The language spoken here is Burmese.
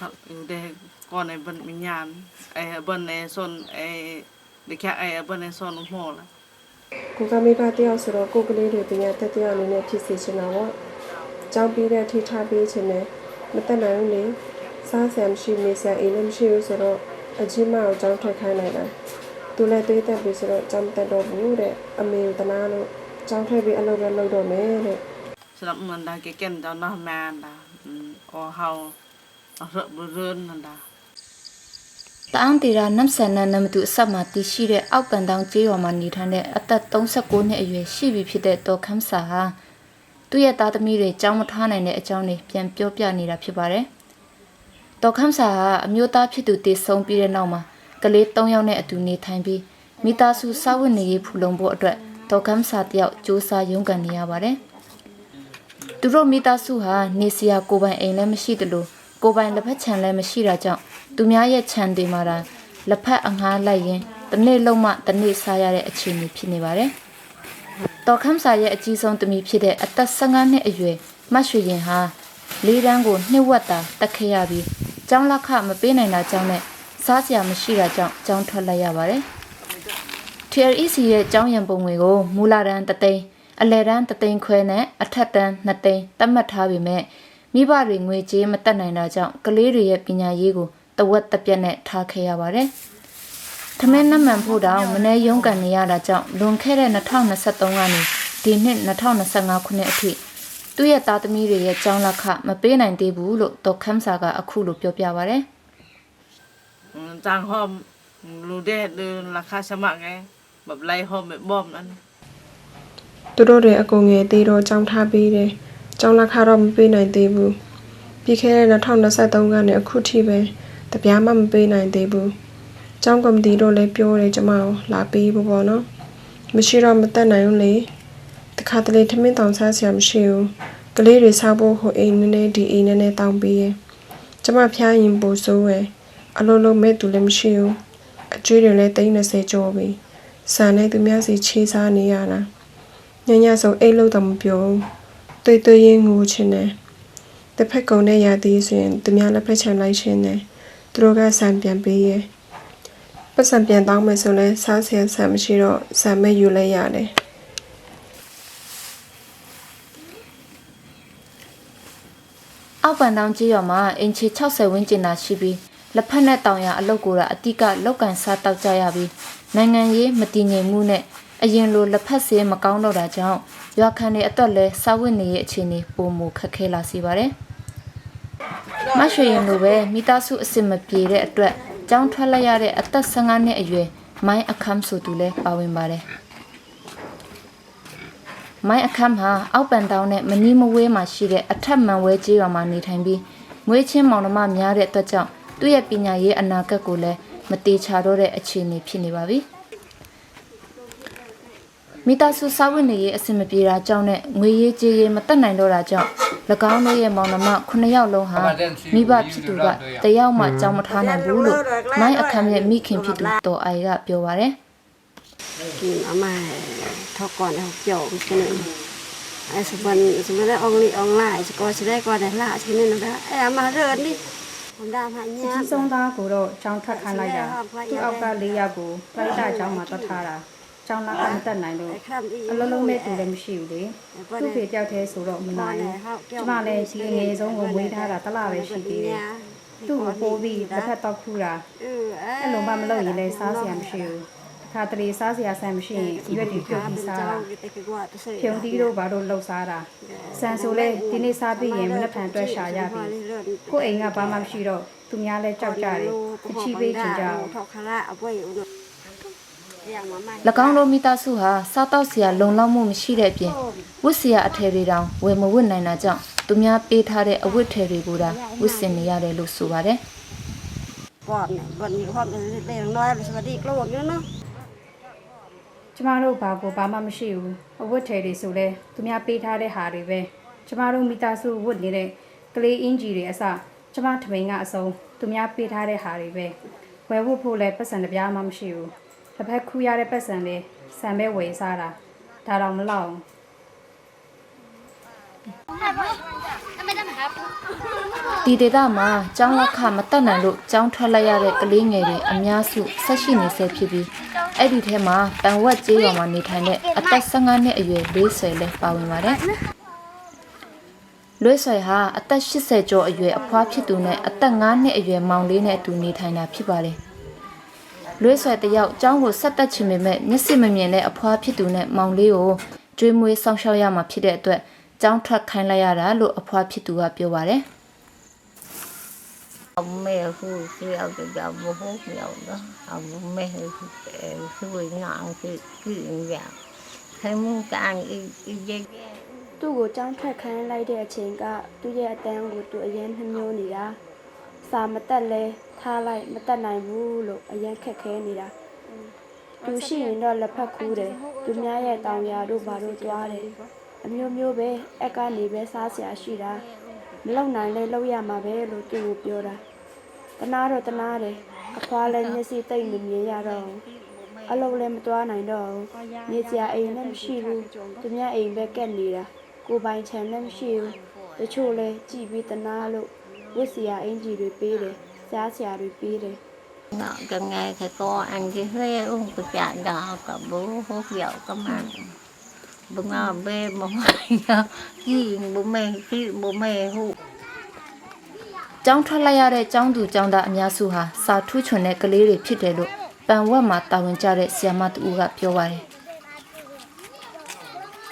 thật yêu đây con này vẫn mình nhàn ai bên này son ai để khác ai bên này son ủng hộ là ကိုကမိဘတယောက်ဆိုတော့ကိုကလေးတွေပညာတက်တယောက်အနေနဲ့ဖြစ်စေချင်တာပေါ့။ကြောင်းပြီးတဲ့ထိထားပေးခြင်းနဲ့မတက်နိုင်ဘူးလေ။စားဆရာမရှိနေဆရာအိမ်လည်းမရှိဘူးဆိုတော့အချင်းမကိုကြောင်းထွက်ခိုင်းလိုက်တာ။သူလည်းတွေးတက်ပြီဆိုတော့ကြောင်းတက်တော့ဘူးတဲ့အမေကိုတနာလို့ကြောင်းထွက်ပြီး အလုပ်ပဲလုပ်တော့မယ်တဲ့။ sắp mình đã cái ken đó nó man đã ở hậu ở rợ bờ rơn là đã တအန်းတီရာနမ်ဆန်နန်နမတူအဆက်မှာတည်ရှိတဲ့အောက်ပန်တောင်ကျေးရွာမှာနေထိုင်တဲ့အသက်39နှစ်အရွယ်ရှိပြီဖြစ်တဲ့တော်ခမ်းစာဟာသူ့ရဲ့သားသမီးတွေကြောင်းမထားနိုင်တဲ့အကြောင်းတွေပြန်ပြောပြနေတာဖြစ်ပါတယ်။တော်ခမ်းစာဟာအမျိုးသားဖြစ်သူတည်ဆုံးပြီးတဲ့နောက်မှာကလေး3ယောက်နဲ့အတူနေထိုင်ပြီးမိသားစုစောင့်ဝတ်နေရေးဖူလုံဖို့အတွက်တော်ခမ်းစာတယောက်စူးစမ်းရုန်းကန်နေရပါတယ်။သူတို့မိသားစုဟာနေစရာကိုယ်ပိုင်အိမ်လည်းမရှိသလို ကိုယ်ပိုင်လက်ဖက်ခြံလည်းမရှိတာကြောင့်သူများရဲ့ခြံတွေမှာဒါလက်ဖက်အငှားလိုက်ရင်တစ်နေ့လုံးမှတစ်နေ့စားရတဲ့အခြေအနေဖြစ်နေပါတယ်။တော်ခမ်းစာရဲ့အကြီးဆုံးတမီဖြစ်တဲ့အသက်15နှစ်အရွယ်မတ်ရွှေရင်ဟာလေးတန်းကိုနှစ်ဝက်တာတက်ခဲ့ရပြီးကျောင်းလက်ခမပေးနိုင်တာကြောင့်နဲ့စားစရာမရှိတာကြောင့်ကျောင်းထွက်လိုက်ရပါတယ်။ TREC ရဲ့ကျောင်းရံပုံငွေကိုမူလာတန်းတသိန်းအလယ်တန်းတသိန်းခွဲနဲ့အထက်တန်း2သိန်းသတ်မှတ်ထားပေမဲ့ မိဘတွေငွေကြေးမတက်နိုင်တာကြောင့်ကလေးတွေရဲ့ပညာရေးကိုတဝက်တစ်ပြက်နဲ့ထားခဲ့ရပါတယ်။ထမင်းနမှန်ဖို့တောင်မနေ့ရုန်းကန်နေရတာကြောင့်လွန်ခဲ့တဲ့2023ကနေဒီနှစ်2025ခုနှစ်အထိသူ့ရဲ့သားသမီးတွေရဲ့ကျောင်းလက်ခမပေးနိုင်သေးဘူးလို့ဒေါက်ခမ်းစာကအခုလိုပြောပြပါဗျ။ trang hôm lù đê đưa là khá sa mạc cái bập lay hôm bị bom ăn သူတို့တွေအကုန်ငယ်သေးတော့ကြောင်းထားပေးတယ်။ ကြောင်းလက်ခါတော့မပေးနိုင်သေးဘူး။ပြီးခဲ့တဲ့2023ကနေအခုထိပဲတပြားမှမပေးနိုင်သေးဘူး။ကျောင်းကော်မတီတို့လည်းပြောတယ်ကျမကိုလာပေးဖို့ပေါ့နော်။မရှိတော့မတက်နိုင်ဘူးလေ။တခါတလေထမင်းတောင်စားစရာမရှိဘူး။ကလေးတွေစားဖို့ဟိုအိမ်နည်းနည်းဒီအိမ်နည်းနည်းတောင်းပေးရဲ့။ကျမဖျားရင်ပိုဆိုးပဲ။အလုံးလုံးမဲ့သူလည်းမရှိဘူး။အကျွေးတွေလည်း30ကျော်ပြီ။ဆန်နဲ့သူများစီချေးစားနေရတာ။ညညဆုံးအိတ်လို့တော့မပြောဘူး တွေ့တွေ့ရင်ငိုချင်တယ်တစ်ဖက်ကုံနဲ့ရသည်ဆိုရင်သူများလက်ဖက်ချန်လိုက်ရှင်းတယ်သူတို့ကဆန်ပြန်ပေးရဲ့ပတ်စံပြန်တောင်းမယ်ဆိုလဲစားစရာဆန်မရှိတော့ဆန်မဲ့ယူလိုက်ရတယ်အောက်ပန်တောင်ကြီးရွာမှာအင်ချီ60ဝန်းကျင်သာရှိပြီးလက်ဖက်နဲ့တောင်ရအလုတ်ကိုတာအတိကလောက်ကန်စားတောက်ကြရပြီးနိုင်ငံရေးမတည်ငြိမ်မှုနဲ့ အရင်လိုလက်ဖက်ဆေးမကောင်းတော့တာကြောင့်ရွာခံတွေအတွက်လဲစားဝတ်နေရေးအခြေအနေပိုမိုခက်ခဲလာစေပါတယ်။မရွှေရင်လိုပဲမိသားစုအစ်စ်မပြေတဲ့အတွက်ကြောင်းထွက်လိုက်ရတဲ့အသက်15နှစ်အရွယ်မိုင်းအခမ်းဆိုသူလဲပါဝင်ပါတယ်။မိုင်းအခမ်းဟာအောက်ပန်တောင်းနဲ့မနီးမဝေးမှာရှိတဲ့အထက်မန်ဝဲကျေးရွာမှာနေထိုင်ပြီးမွေးချင်းမောင်နှမများတဲ့အတွက်ကြောင့်သူ့ရဲ့ပညာရေးအနာဂတ်ကိုလည်းမတေချာတော့တဲ့အခြေအနေဖြစ်နေပါပြီ။ မိသားစုစာဝင်နေရေးအဆင်မပြေတာကြောင့်နဲ့ငွေရေးကြေးရေးမတက်နိုင်တော့တာကြောင့်၎င်းတို့ရဲ့မောင်နှမ9ယောက်လုံးဟာမိဘဖြစ်သူကတယောက်မှကြောင်းမထားနိုင်ဘူးလို့မိုင်းအခမ်းရဲ့မိခင်ဖြစ်သူတော်အိုင်ကပြောပါတယ် กินเอามาทอกก่อนเอาเกี่ยวกันนึงไอ้สมบัติสมบัติองลีองลายสกอสได้ก่อนได้ละชิ้นนึงนะไอ้เอามาเรินดิผมได้พา အ เนี้ย ကြီးဆုံးသားကိုတော့ကျောင်းထွက်ခိုင်းလိုက်တာသူ့အောက်က၄ယောက်ကိုပြိုက်တာကျောင်းမှာတွတ်ထားတာ ကြောင်းလာကမတက်နိုင်လို့အခက်ပြီးအလုံးလုံးနဲ့တူလည်းမရှိဘူးလေသူ့ဖေကြောက်သေးဆိုတော့မနိုင်ဘူးကျမလည်းဒီငယ်ဆုံးကိုမွေးထားတာတလားပဲရှိသေးတယ်သူ့ကိုပိုးပြီးတစ်ဖက်တော့ခူတာအဲ့လိုမှမလုပ်ရင်လည်းစားစရာမရှိဘူးခါတလေစားစရာဆန်မရှိရင်ရွက်တွေပြုတ်ပြီးစားတာဖြုံတီးတို့ဘာတို့လှုပ်စားတာဆန်ဆိုလဲဒီနေ့စားပြီးရင်မနက်ဖြန်တွက်ရှာရပြီကိုအိမ်ကဘာမှမရှိတော့သူများလဲကြောက်ကြတယ်အချီးပေးချင်ကြအောင်ထောက်ခါရအပွဲရုံတော့ ၎င်းတို့မိသားစုဟာစားတောက်စရာလုံလောက်မှုမရှိတဲ့အပြင်ဝတ်စရာအထည်တွေတောင်ဝယ်မဝတ်နိုင်တာကြောင့်သူများပေးထားတဲ့အဝတ်ထည်တွေကိုသာဝတ်ဆင်နေရတယ်လို့ဆိုပါတယ်ကျမတို့ဘာကိုဘာမှမရှိဘူးအဝတ်ထည်တွေဆိုလဲသူများပေးထားတဲ့ဟာတွေပဲကျမတို့မိသားစုဝတ်နေတဲ့ကလေးအင်ဂျီတွေအစကျမထမိန်ကအစုံသူများပေးထားတဲ့ဟာတွေပဲဝယ်ဝတ်ဖို့လဲပတ်စံတပြားမှမရှိဘူး တစ်ဖက်ခူးရတဲ့ပတ်စံလေးဆံပဲဝယ်စားတာဒါတော့မလောက်ဘူးဒီဒေသမှာကျောင်းလက်ခမတက်နိုင်လို့ကျောင်းထွက်လိုက်ရတဲ့ကလေးငယ်တွေအများစုဆက်ရှိနေဆဲဖြစ်ပြီးအဲ့ဒီထဲမှာတန်ဝက်ကျေးရွာမှာနေထိုင်တဲ့အသက်15နှစ်အရွယ်လေးဆွေလည်းပါဝင်ပါတယ်။လွေးဆွေဟာအသက်80ကျော်အရွယ်အဖွားဖြစ်သူနဲ့အသက်9နှစ်အရွယ်မောင်လေးနဲ့အတူနေထိုင်တာဖြစ်ပါတယ်။ လွေးဆွေတယောက်ကျောင်းကိုဆက်တက်ချင်ပေမဲ့မျက်စိမမြင်တဲ့အဖွားဖြစ်သူနဲ့မောင်လေးကိုကျွေးမွေးစောင့်ရှောက်ရမှာဖြစ်တဲ့အတွက်ကျောင်းထွက်ခိုင်းလိုက်ရတာလို့အဖွားဖြစ်သူကပြောပါတယ်။အမေဟူစီအောင်ကြဘဟုတ်မြောက်တော့အမေဟူသူ့ဝနာအောင်စီကြည့်ရခဲမှုကန်ဤဤရဲ့သူ့ကိုကြောင်းထွက်ခိုင်းလိုက်တဲ့အချိန်ကသူ့ရဲ့အတန်းကိုသူအရင်နှမျိုးနေတာစာမတက်လဲ ထားလိုက်မတက်နိုင်ဘူးလို့အရင်ခက်ခဲနေတာသူရှိရင်တော့လက်ဖက်ခူးတယ်သူများရဲ့တောင်ယာတို့ဘာတို့သွားတယ်အမျိုးမျိုးပဲအက်ကနေပဲစားစရာရှိတာမလုံနိုင်လဲလုံရမှာပဲလို့သူ့ကိုပြောတာတနာတော့တနာတယ်အဖွားလည်းမျက်စိတိတ်မမြင်ရတော့ဘူးအလုံးလည်းမသွားနိုင်တော့ဘူးမြေစရာအိမ်လည်းမရှိဘူးသူများအိမ်ပဲကက်နေတာကိုယ်ပိုင်ခြံလည်းမရှိဘူးတချို့လည်းကြည်ပြီးတနာလို့ဝစ်စရာအင်ကြီးတွေပေးတယ် စားစရာတွေပေးတယ် nọ càng ngày thì có ăn cái huê uống cái chả đỏ cả bố hốt dạo cả mà bố ngà bê bố mày gì bố mẹ khi bố mẹ hụ ကျောင်းထွက်လိုက်ရတဲ့ကျောင်းသူကျောင်းသားအများစုဟာစာထူးချွန်တဲ့ကလေးတွေဖြစ်တယ်လို့ပန်ဝက်မှာတာဝန်ကျတဲ့ဆရာမတူကပြောပါတယ်